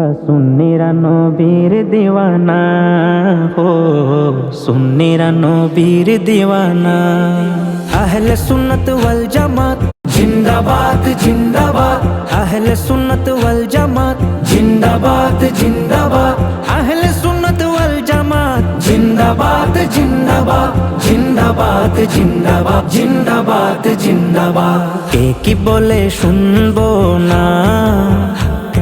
মোরা সুন্নিরা নবীর দিওয়ানা হো সুন্নিরা নবীর দিওয়ানা আহলে সুন্নত ওয়াল জামাত জিন্দাবাদ জিন্দাবাদ আহলে সুন্নত ওয়াল জামাত জিন্দাবাদ জিন্দাবাদ আহলে সুন্নত ওয়াল জামাত জিন্দাবাদ জিন্দাবাদ জিন্দাবাদ জিন্দাবাদ জিন্দাবাদ জিন্দাবাদ কে কি বলে শুনব না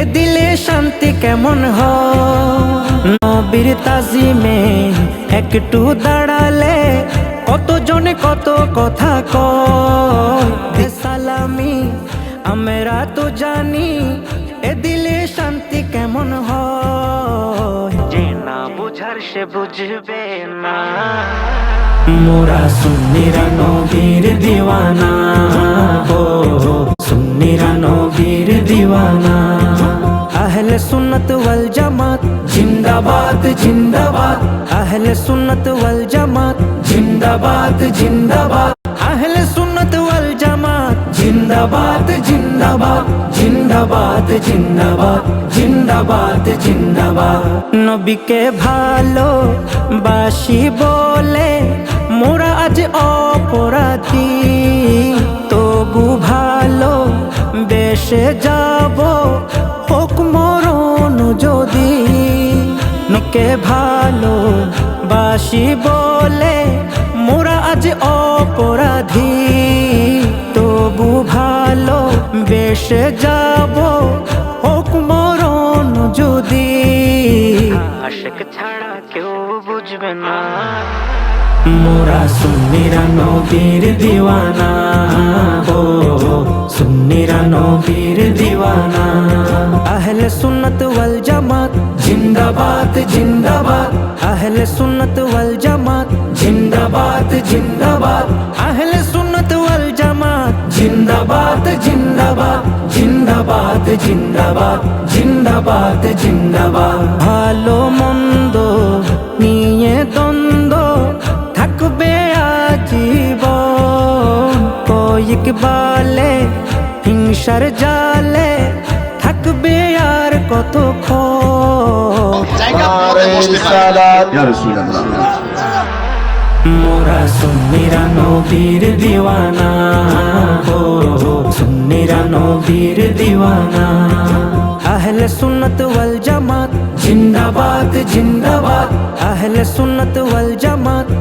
এ দিলে শান্তি কেমন হয় নবীর তাজিমে একটু দাঁড়ালে কত জনে কত কথা সালামি, আমরা তো জানি এ দিলে শান্তি কেমন হয় যে না বুঝার সে বুঝবে না। মোরা সুন্নিরা নবীর দিওয়ানা। সুন্নত ওয়াল জামাত জিন্দাবাদ জিন্দাবাদ আহলে সুন্নত ওয়াল জামাত জিন্দাবাদ জিন্দাবাদ আহলে সুন্নত ওয়াল জামাত জিন্দাবাদ জিন্দাবাদ জিন্দাবাদ জিন্দাবাদ জিন্দাবাদ জিন্দাবাদ নবীকে ভালো বাসি বলে মোরা আজ অপরাধী তবু ভালো বেশে যাব নকে ভালো বাসি বলে মোরা আজ অপরাধী। তবু ভালো বেশে যাব হোক মরণ যদি। আশেক ছাড়া কেউ বুঝবে না। মোরা সুন্নিরা নবীর দিওয়ানা। ও সুন্নিরা নবীর দিওয়ানা। আহলে সুন্নত ওয়াল জামাত জিন্দাবাদ জিন্দাবাদ আহলে সুন্নত ওয়াল জামাত জিন্দাবাদ জিন্দাবাদ আহলে সুন্নত ওয়াল জামাত জিন্দাবাদ জিন্দাবাদ জিন্দাবাদ জিন্দাবাদ জিন্দাবাদ জিন্দাবাদ ভালো মন্দ নিয়ে দ্বন্দ্ব থাকবে আজীবন কয়েক বালে হিংসার জালে কত মোরা সুন্নিরা নবীর দিওয়ানা। হো সুন্নিরা নবীর দিওয়ানা। আহলে সুন্নত ওয়াল জামাত। জিন্দাবাদ জিন্দাবাদ। আহলে সুন্নত ওয়াল জামাত।